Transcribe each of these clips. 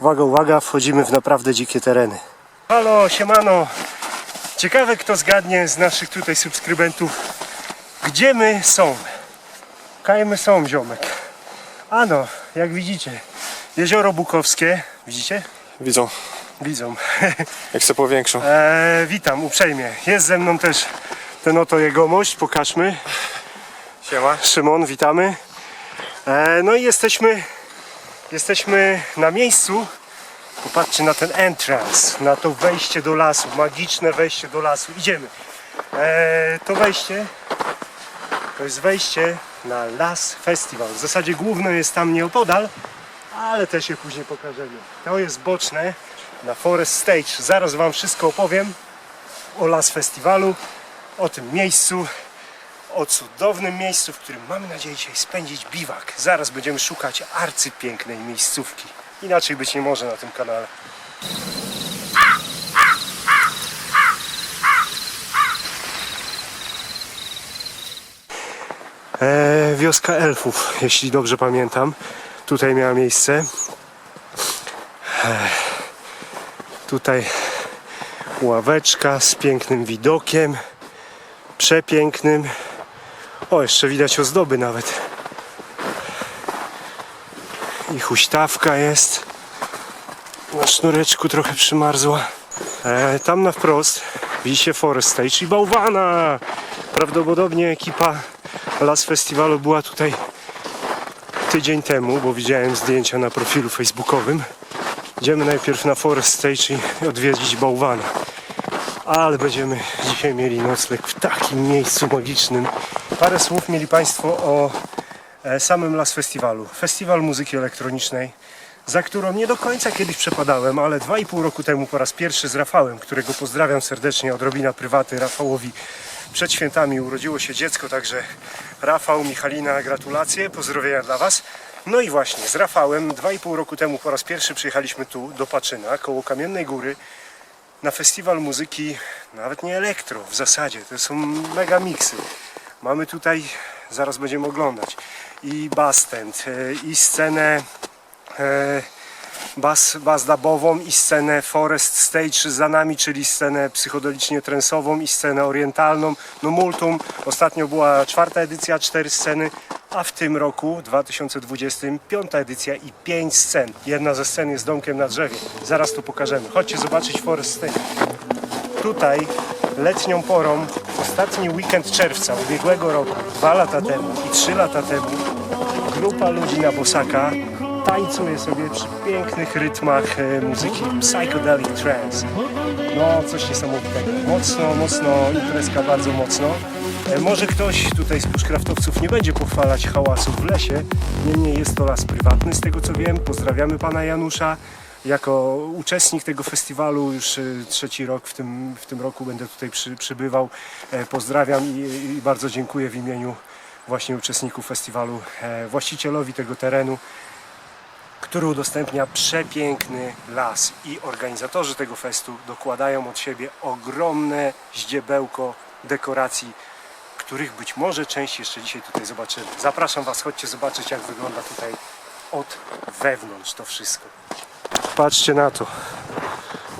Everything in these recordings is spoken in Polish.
Uwaga, uwaga, wchodzimy w naprawdę dzikie tereny. Halo, siemano. Ciekawe kto zgadnie z naszych tutaj subskrybentów, gdzie my są. Kaj my są, ziomek. Ano, jak widzicie, jezioro Bukowskie. Widzicie? Widzą, Widzą. jak się powiększą. E, witam uprzejmie. Jest ze mną też ten oto jegomość. Pokażmy. Siema. Szymon, witamy. E, no i jesteśmy, jesteśmy na miejscu. Popatrzcie na ten entrance, na to wejście do lasu, magiczne wejście do lasu. Idziemy. E, to wejście to jest wejście na Las Festival. W zasadzie główne jest tam nieopodal, ale też je później pokażemy. To jest boczne na Forest Stage. Zaraz Wam wszystko opowiem o Las Festiwalu, o tym miejscu, o cudownym miejscu, w którym mamy nadzieję dzisiaj spędzić biwak. Zaraz będziemy szukać arcypięknej miejscówki. Inaczej być nie może na tym kanale. E, wioska elfów, jeśli dobrze pamiętam. Tutaj miała miejsce. E, tutaj ławeczka z pięknym widokiem. Przepięknym. O, jeszcze widać ozdoby nawet. I huśtawka jest. Na sznureczku trochę przymarzła. E, tam na wprost widzicie Forest Stage i bałwana. Prawdopodobnie ekipa Las Festiwalu była tutaj tydzień temu, bo widziałem zdjęcia na profilu facebookowym. Idziemy najpierw na Forest Stage i odwiedzić bałwana. Ale będziemy dzisiaj mieli nocleg w takim miejscu magicznym. Parę słów mieli Państwo o e, samym Las Festiwalu. Festiwal muzyki elektronicznej, za którą nie do końca kiedyś przepadałem, ale dwa i pół roku temu po raz pierwszy z Rafałem, którego pozdrawiam serdecznie, odrobina prywaty Rafałowi. Przed świętami urodziło się dziecko, także Rafał, Michalina, gratulacje, pozdrowienia dla Was. No i właśnie, z Rafałem dwa i pół roku temu po raz pierwszy przyjechaliśmy tu do Paczyna, koło Kamiennej Góry, na festiwal muzyki, nawet nie elektro w zasadzie, to są mega miksy. Mamy tutaj, zaraz będziemy oglądać, i bass tent, e, i scenę e, bas, bas dubową, i scenę Forest Stage za nami, czyli scenę psychodelicznie trensową i scenę orientalną, no multum. Ostatnio była czwarta edycja, cztery sceny, a w tym roku, 2020, piąta edycja i pięć scen. Jedna ze scen jest domkiem na drzewie. Zaraz to pokażemy. Chodźcie zobaczyć Forest Stage. Tutaj letnią porą, ostatni weekend czerwca ubiegłego roku, dwa lata temu i trzy lata temu, grupa ludzi na Bosaka tańcuje sobie przy pięknych rytmach e, muzyki psychedelic trance. No, coś niesamowitego. Mocno, mocno, imprezka bardzo mocno. E, Może ktoś tutaj z bushcraftowców nie będzie pochwalać hałasu w lesie, niemniej jest to las prywatny, z tego co wiem. Pozdrawiamy pana Janusza. Jako uczestnik tego festiwalu już e, trzeci rok w tym, w tym roku będę tutaj przy, przybywał. E, Pozdrawiam i, i bardzo dziękuję w imieniu właśnie uczestników festiwalu, e, właścicielowi tego terenu, który udostępnia przepiękny las i organizatorzy tego festu dokładają od siebie ogromne ździebełko dekoracji, których być może część jeszcze dzisiaj tutaj zobaczymy. Zapraszam Was, chodźcie zobaczyć jak wygląda tutaj od wewnątrz to wszystko. Patrzcie na to.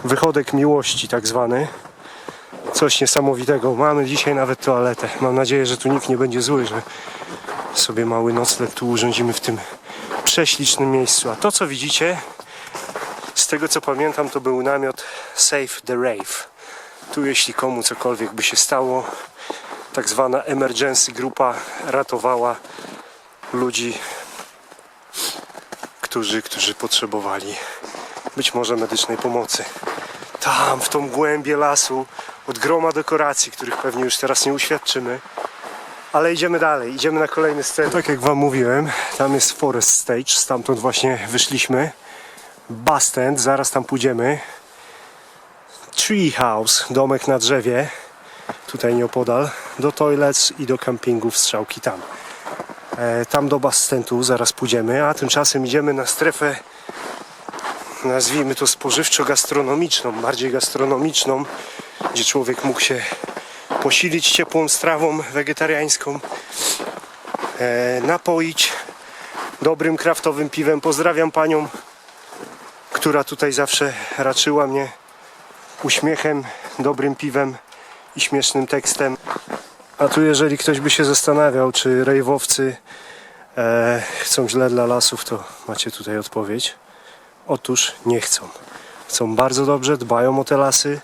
Wychodek miłości tak zwany. Coś niesamowitego. Mamy dzisiaj nawet toaletę. Mam nadzieję, że tu nikt nie będzie zły, że sobie mały nocleg tu urządzimy w tym prześlicznym miejscu. A to co widzicie, z tego co pamiętam, to był namiot Save the Rave. Tu jeśli komu cokolwiek by się stało, tak zwana emergency grupa ratowała ludzi, którzy, którzy potrzebowali być może medycznej pomocy. Tam, w tą głębię lasu, od groma dekoracji, których pewnie już teraz nie uświadczymy. Ale idziemy dalej, idziemy na kolejny scen. Tak jak wam mówiłem, tam jest Forest Stage, stamtąd właśnie wyszliśmy. Bus stand, zaraz tam pójdziemy. Tree House, domek na drzewie, tutaj nieopodal, do toilets i do kampingów strzałki tam. E, tam do bus standu zaraz pójdziemy, a tymczasem idziemy na strefę nazwijmy to spożywczo-gastronomiczną, bardziej gastronomiczną, gdzie człowiek mógł się posilić ciepłą strawą wegetariańską, e, napoić dobrym kraftowym piwem. Pozdrawiam panią, która tutaj zawsze raczyła mnie uśmiechem, dobrym piwem i śmiesznym tekstem. A tu jeżeli ktoś by się zastanawiał, czy rejwowcy e, chcą źle dla lasów, to macie tutaj odpowiedź. Otóż nie chcą. Chcą bardzo dobrze, dbają o te lasy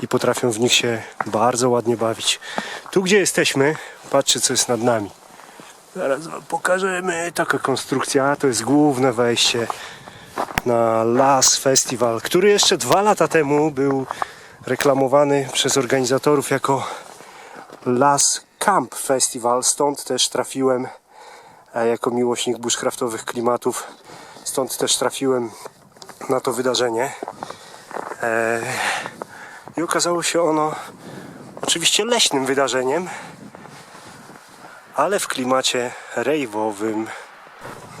i potrafią w nich się bardzo ładnie bawić. Tu gdzie jesteśmy, patrzcie co jest nad nami. Zaraz wam pokażemy. Taka konstrukcja, to jest główne wejście na Las Festival, który jeszcze dwa lata temu był reklamowany przez organizatorów jako Las Camp Festival. Stąd też trafiłem e, jako miłośnik bushcraftowych klimatów. Stąd też trafiłem na to wydarzenie. E, I okazało się ono oczywiście leśnym wydarzeniem, ale w klimacie rejwowym.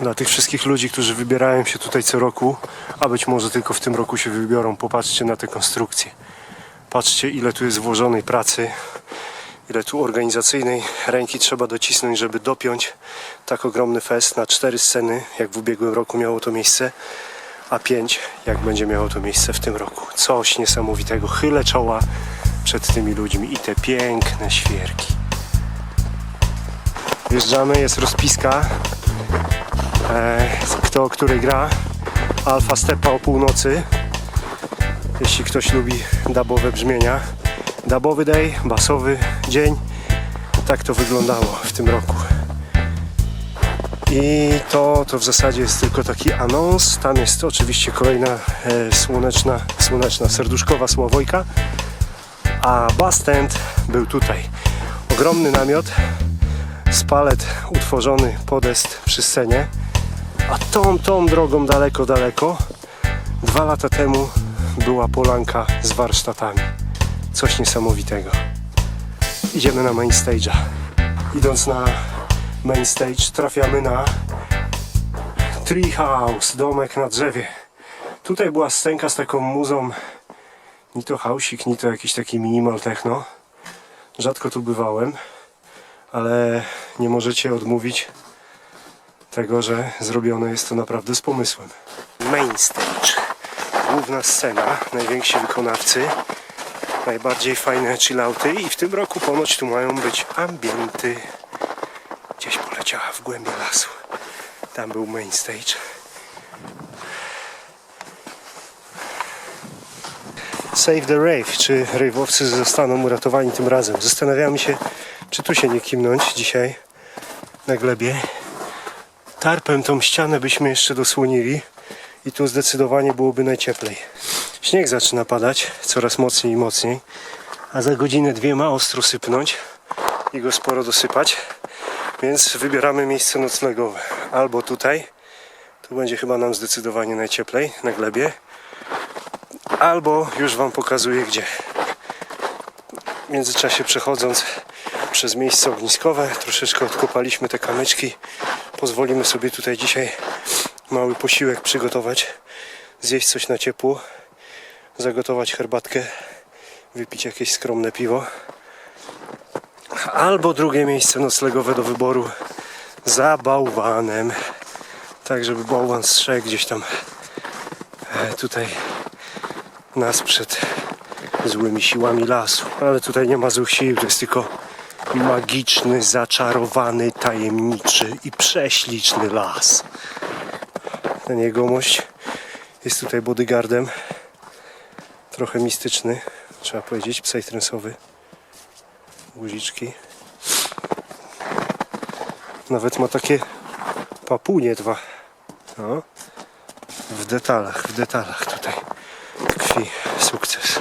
Dla tych wszystkich ludzi, którzy wybierają się tutaj co roku, a być może tylko w tym roku się wybiorą, popatrzcie na te konstrukcje. Patrzcie, ile tu jest włożonej pracy, ile tu organizacyjnej ręki trzeba docisnąć, żeby dopiąć tak ogromny fest na cztery sceny, jak w ubiegłym roku miało to miejsce, a pięć, jak będzie miało to miejsce w tym roku. Coś niesamowitego. Chylę czoła przed tymi ludźmi i te piękne świerki. Wjeżdżamy, jest rozpiska. E, kto o której gra. Alfa Stepa o północy. Jeśli ktoś lubi dubowe brzmienia. Dubowy day, basowy dzień. Tak to wyglądało w tym roku. I to, to w zasadzie jest tylko taki anons. Tam jest oczywiście kolejna e, słoneczna, słoneczna, serduszkowa Sławojka. A bus stand był tutaj. Ogromny namiot z palet utworzony podest przy scenie. A tą, tą drogą daleko, daleko dwa lata temu była polanka z warsztatami. Coś niesamowitego. Idziemy na main stage'a. Idąc na main stage trafiamy na Tree House, domek na drzewie. Tutaj była scenka z taką muzą, ni to hausik, ni to jakiś taki minimal techno. Rzadko tu bywałem, ale nie możecie odmówić tego, że zrobione jest to naprawdę z pomysłem. Main stage, główna scena, najwięksi wykonawcy, najbardziej fajne chillouty i w tym roku ponoć tu mają być ambienty. Gdzieś poleciała w głębi lasu. Tam był main stage. Save the Rave, czy rave'owcy zostaną uratowani tym razem. Zastanawiamy się, czy tu się nie kimnąć dzisiaj na glebie. Tarpem tą ścianę byśmy jeszcze dosłonili i tu zdecydowanie byłoby najcieplej. Śnieg zaczyna padać coraz mocniej i mocniej, a za godzinę dwie ma ostro sypnąć i go sporo dosypać, więc wybieramy miejsce noclegowe. Albo tutaj, tu będzie chyba nam zdecydowanie najcieplej na glebie, albo już Wam pokazuję gdzie. W międzyczasie przechodząc przez miejsce ogniskowe, troszeczkę odkopaliśmy te kamyczki. Pozwolimy sobie tutaj dzisiaj mały posiłek przygotować, zjeść coś na ciepło, zagotować herbatkę, wypić jakieś skromne piwo. Albo drugie miejsce noclegowe do wyboru za bałwanem. Tak, żeby bałwan strzegł gdzieś tam e, tutaj nas przed złymi siłami lasu. Ale tutaj nie ma złych sił, to jest tylko magiczny, zaczarowany, tajemniczy i prześliczny las. Ten jegomość jest tutaj bodyguardem. Trochę mistyczny, trzeba powiedzieć, psytrance'owy. Guziczki. Nawet ma takie papunie dwa. No. W detalach, w detalach tutaj tkwi sukces.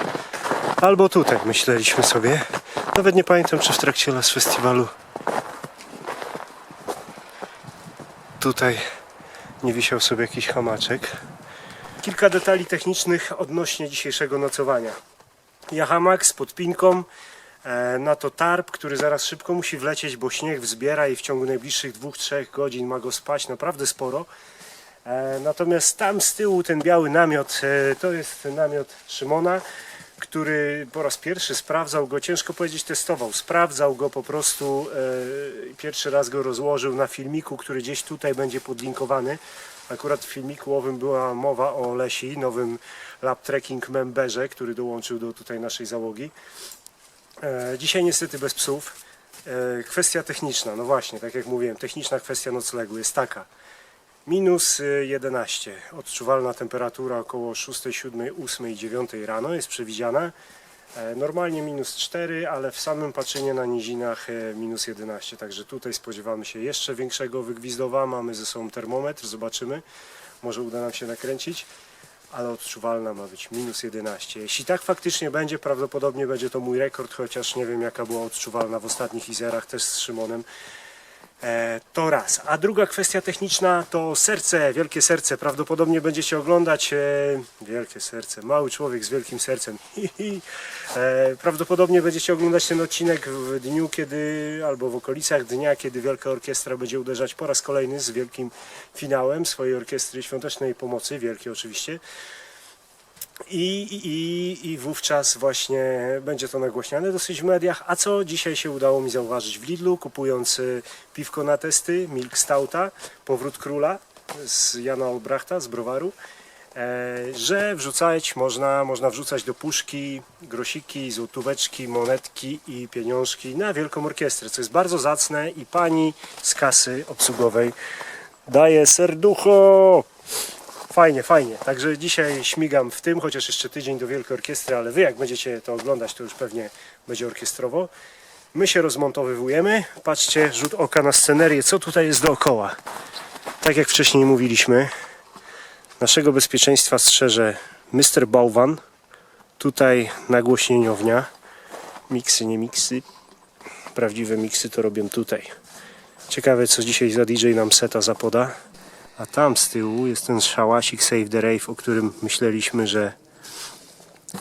Albo tutaj myśleliśmy sobie. Nawet nie pamiętam, czy w trakcie Las Festiwalu tutaj nie wisiał sobie jakiś hamaczek. Kilka detali technicznych odnośnie dzisiejszego nocowania. Ja hamak z podpinką, e, na to tarp, który zaraz szybko musi wlecieć, bo śnieg wzbiera i w ciągu najbliższych 2-3 godzin ma go spać naprawdę sporo. E, Natomiast tam z tyłu ten biały namiot, e, to jest namiot Szymona, który po raz pierwszy sprawdzał go, ciężko powiedzieć testował, sprawdzał go po prostu, pierwszy raz go rozłożył na filmiku, który gdzieś tutaj będzie podlinkowany. Akurat w filmiku owym była mowa o Lesi, nowym lab trekking memberze, który dołączył do tutaj naszej załogi. E, dzisiaj niestety bez psów. E, kwestia techniczna, no właśnie, tak jak mówiłem, techniczna kwestia noclegu jest taka. Minus y, 11. Odczuwalna temperatura około 6, 7, 8 i 9 rano jest przewidziana. E, Normalnie minus 4, ale w samym patrzeniu na nizinach e, minus 11. Także tutaj spodziewamy się jeszcze większego wygwizdowa. Mamy ze sobą termometr, zobaczymy. Może uda nam się nakręcić. Ale odczuwalna ma być minus 11. Jeśli tak faktycznie będzie, prawdopodobnie będzie to mój rekord, chociaż nie wiem jaka była odczuwalna w ostatnich izerach też z Szymonem. E, to raz. A druga kwestia techniczna to serce, wielkie serce. Prawdopodobnie będziecie oglądać e, wielkie serce, mały człowiek z wielkim sercem. E, prawdopodobnie będziecie oglądać ten odcinek w dniu, kiedy albo w okolicach dnia, kiedy Wielka Orkiestra będzie uderzać po raz kolejny z wielkim finałem swojej orkiestry świątecznej pomocy, wielkiej oczywiście. I, i, I wówczas właśnie będzie to nagłośniane dosyć w mediach. A co dzisiaj się udało mi zauważyć w Lidlu, kupując y, piwko na testy, Milk Stouta, Powrót Króla z Jana Olbrachta z browaru, e, że wrzucać można, można wrzucać do puszki grosiki, złotóweczki, monetki i pieniążki na wielką orkiestrę, co jest bardzo zacne i pani z kasy obsługowej daje serducho. Fajnie, fajnie. Także dzisiaj śmigam w tym, chociaż jeszcze tydzień do Wielkiej Orkiestry, ale wy jak będziecie to oglądać, to już pewnie będzie orkiestrowo. My się rozmontowywujemy. Patrzcie, rzut oka na scenerię, co tutaj jest dookoła. Tak jak wcześniej mówiliśmy, naszego bezpieczeństwa strzeże Mr. Bałwan. Tutaj nagłośnieniownia. Miksy, nie miksy. Prawdziwe miksy to robią tutaj. Ciekawe, co dzisiaj za DJ nam seta zapoda. A tam z tyłu jest ten szałasik Save the Rave, o którym myśleliśmy, że,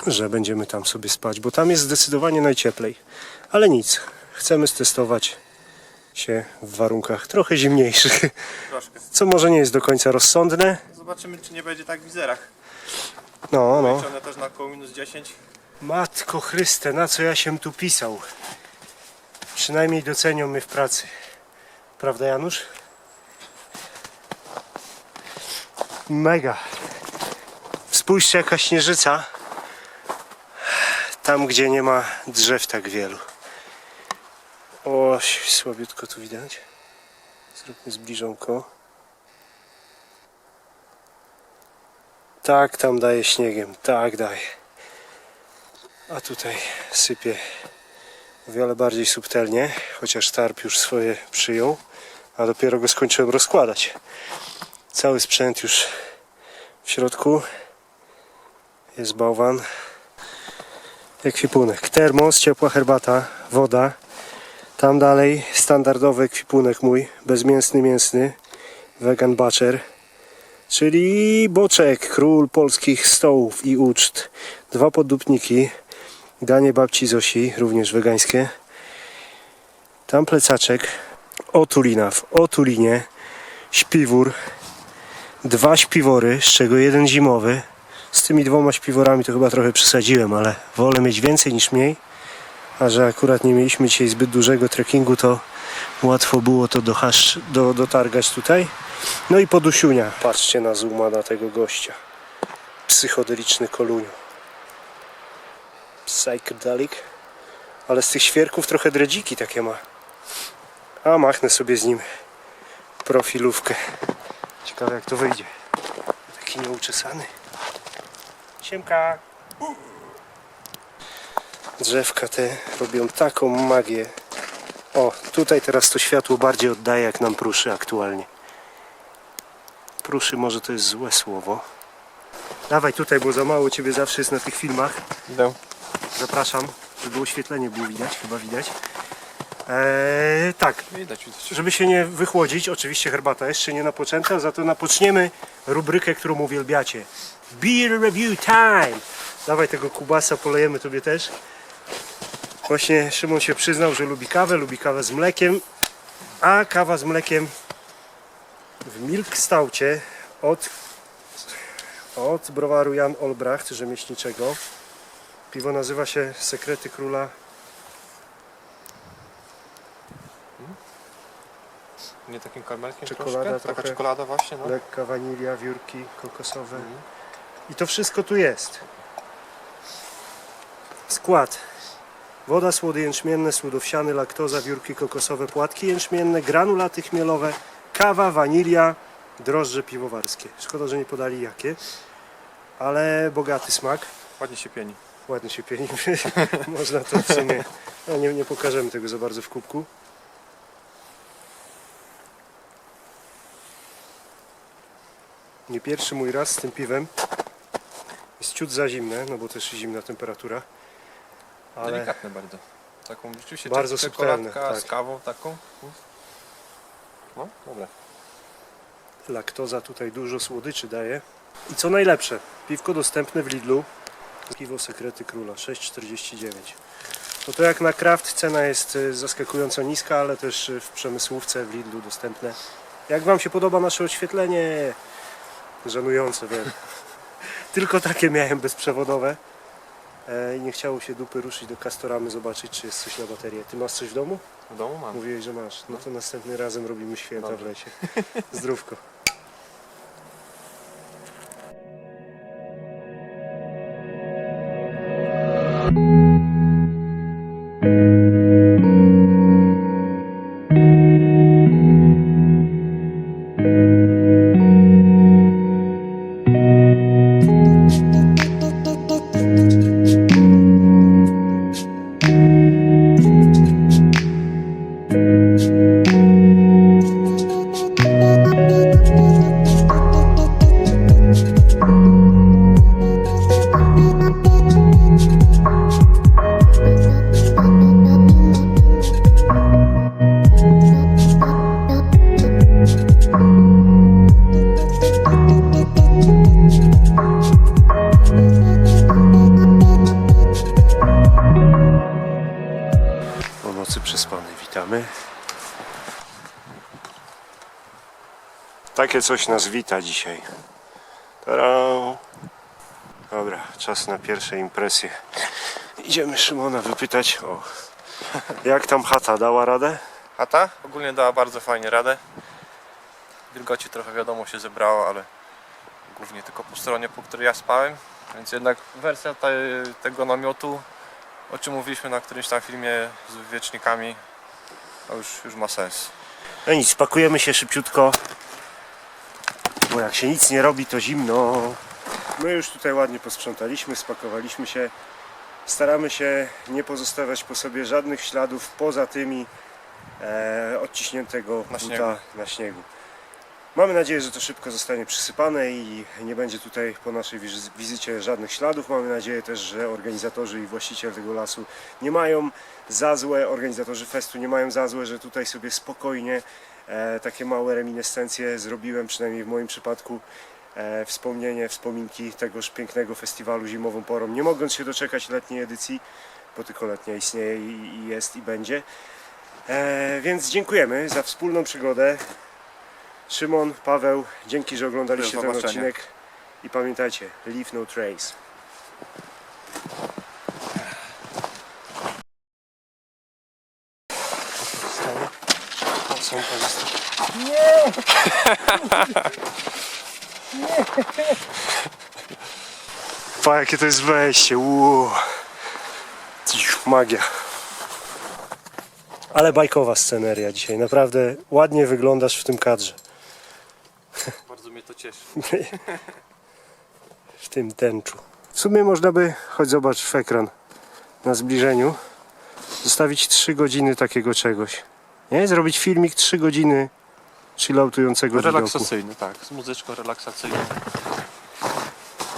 że będziemy tam sobie spać, bo tam jest zdecydowanie najcieplej. Ale nic, chcemy stestować się w warunkach trochę zimniejszych, Troszkę. co może nie jest do końca rozsądne. Zobaczymy, czy nie będzie tak w wizerach. No, no. Też na około minus 10. Matko Chryste, na co ja się tu pisał? Przynajmniej docenią mnie w pracy. Prawda, Janusz? Mega. Spójrzcie, jaka śnieżyca. Tam, gdzie nie ma drzew tak wielu. O, słabiutko tu widać. Zróbmy zbliżonko. Tak, tam daje śniegiem. Tak, daje. A tutaj sypie o wiele bardziej subtelnie, chociaż tarp już swoje przyjął, a dopiero go skończyłem rozkładać. Cały sprzęt już w środku. Jest bałwan. Ekwipunek. Termos, ciepła herbata, woda. Tam dalej standardowy ekwipunek mój, bezmięsny, mięsny, vegan butcher. Czyli boczek, król polskich stołów i uczt. Dwa poddupniki, danie babci Zosi, również wegańskie. Tam plecaczek, otulina w otulinie, śpiwór, dwa śpiwory, z czego jeden zimowy. Z tymi dwoma śpiworami to chyba trochę przesadziłem, ale wolę mieć więcej niż mniej. A że akurat nie mieliśmy dzisiaj zbyt dużego trekkingu, to łatwo było to dohasz, do, dotargać tutaj. No i podusiunia. Patrzcie na zooma na tego gościa. Psychodeliczny koluniu. Psychedelic. Ale z tych świerków trochę dredziki takie ma. A machnę sobie z nim profilówkę. Ciekawe jak to wyjdzie. Taki nieuczesany. Siemka. Drzewka te robią taką magię. O, tutaj teraz to światło bardziej oddaje jak nam pruszy aktualnie. Pruszy może to jest złe słowo. Dawaj tutaj, bo za mało ciebie zawsze jest na tych filmach. Idę. Zapraszam, żeby oświetlenie było widać, chyba widać. Eee, tak, Widać, widać. żeby się nie wychłodzić, oczywiście herbata jeszcze nie napoczęta, za to napoczniemy rubrykę, którą uwielbiacie. Beer Review Time! Dawaj tego kubasa, polejemy tobie też. Właśnie Szymon się przyznał, że lubi kawę, lubi kawę z mlekiem, a kawa z mlekiem w milk staucie od, od browaru Jan Olbracht, rzemieślniczego. Piwo nazywa się Sekrety Króla Nie takim karmelkiem Czekolada troszkę? trochę. Taka czekolada właśnie, no. lekka wanilia, wiórki kokosowe. Mhm. I to wszystko tu jest. Skład. Woda, słody jęczmienne, słód owsiany, laktoza, wiórki kokosowe, płatki jęczmienne, granulaty chmielowe, kawa, wanilia, drożdże piwowarskie. Szkoda, że nie podali jakie, ale bogaty smak. Ładnie się pieni. Ładnie się pieni. Można to w sumie... No, nie, nie pokażemy tego za bardzo w kubku. Nie pierwszy mój raz z tym piwem. Jest ciut za zimne, no bo też zimna temperatura. Ale Delikatne bardzo. Taką rzeczywiście Bardzo czek- subtelne, czekoladka tak. z kawą taką. No, dobra. laktoza tutaj dużo słodyczy daje. I co najlepsze, piwko dostępne w Lidlu. Piwo Sekrety Króla 6,49. No to jak na kraft cena jest y, zaskakująco niska, ale też y, w przemysłówce w Lidlu dostępne. Jak Wam się podoba nasze oświetlenie? Żenujące, wiem. Tylko takie miałem bezprzewodowe. E, I nie chciało się dupy ruszyć do Castoramy zobaczyć, czy jest coś na baterię. Ty masz coś w domu? W domu mam. Mówiłeś, że masz. No to następnym razem robimy święta w Dobrze. lecie. Zdrówko. Takie coś nas wita dzisiaj. Tada! Dobra, czas na pierwsze impresje. Idziemy Szymona wypytać o jak tam chata dała radę? Chata ogólnie dała bardzo fajnie radę. Wilgoci trochę wiadomo się zebrało, ale głównie tylko po stronie, po której ja spałem. Więc jednak wersja te, tego namiotu, o czym mówiliśmy na którymś tam filmie z wiecznikami, to już, już ma sens. No nic, pakujemy się szybciutko. Bo jak się nic nie robi, to zimno. My już tutaj ładnie posprzątaliśmy, spakowaliśmy się. Staramy się nie pozostawiać po sobie żadnych śladów poza tymi e, odciśniętego Na buta śniegu. na śniegu. Mamy nadzieję, że to szybko zostanie przysypane i nie będzie tutaj po naszej wiz- wizycie żadnych śladów. Mamy nadzieję też, że organizatorzy i właściciel tego lasu nie mają za złe, organizatorzy festu nie mają za złe, że tutaj sobie spokojnie e, takie małe reminiscencje zrobiłem, przynajmniej w moim przypadku. E, wspomnienie, wspominki tegoż pięknego festiwalu zimową porą, nie mogąc się doczekać letniej edycji, bo tylko letnia istnieje i, i jest i będzie. E, więc dziękujemy za wspólną przygodę. Szymon, Paweł, dzięki, że oglądaliście ten odcinek. I pamiętajcie, leave no trace. Są pozostały. Nie! Pa, jakie to jest wejście. Ciu, Magia. Ale bajkowa sceneria dzisiaj. Naprawdę ładnie wyglądasz w tym kadrze. Bardzo mnie to cieszy. w tym tęczu. W sumie można by, choć zobacz w ekran na zbliżeniu, zostawić 3 godziny takiego czegoś. Nie? Zrobić filmik 3 godziny chilloutującego widoku. Relaksacyjny, tak, z muzyczką relaksacyjną.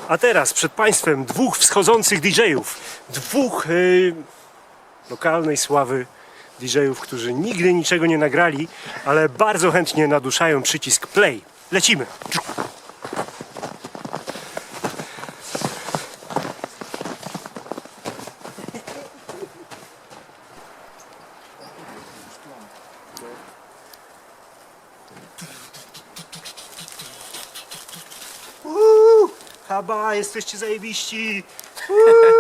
A teraz przed Państwem dwóch wschodzących DJ-ów. Dwóch y, lokalnej sławy DJ-ów, którzy nigdy niczego nie nagrali, ale bardzo chętnie naduszają przycisk play. Lecimy! Uuu, Haba, jesteście zajebiści! Uuu.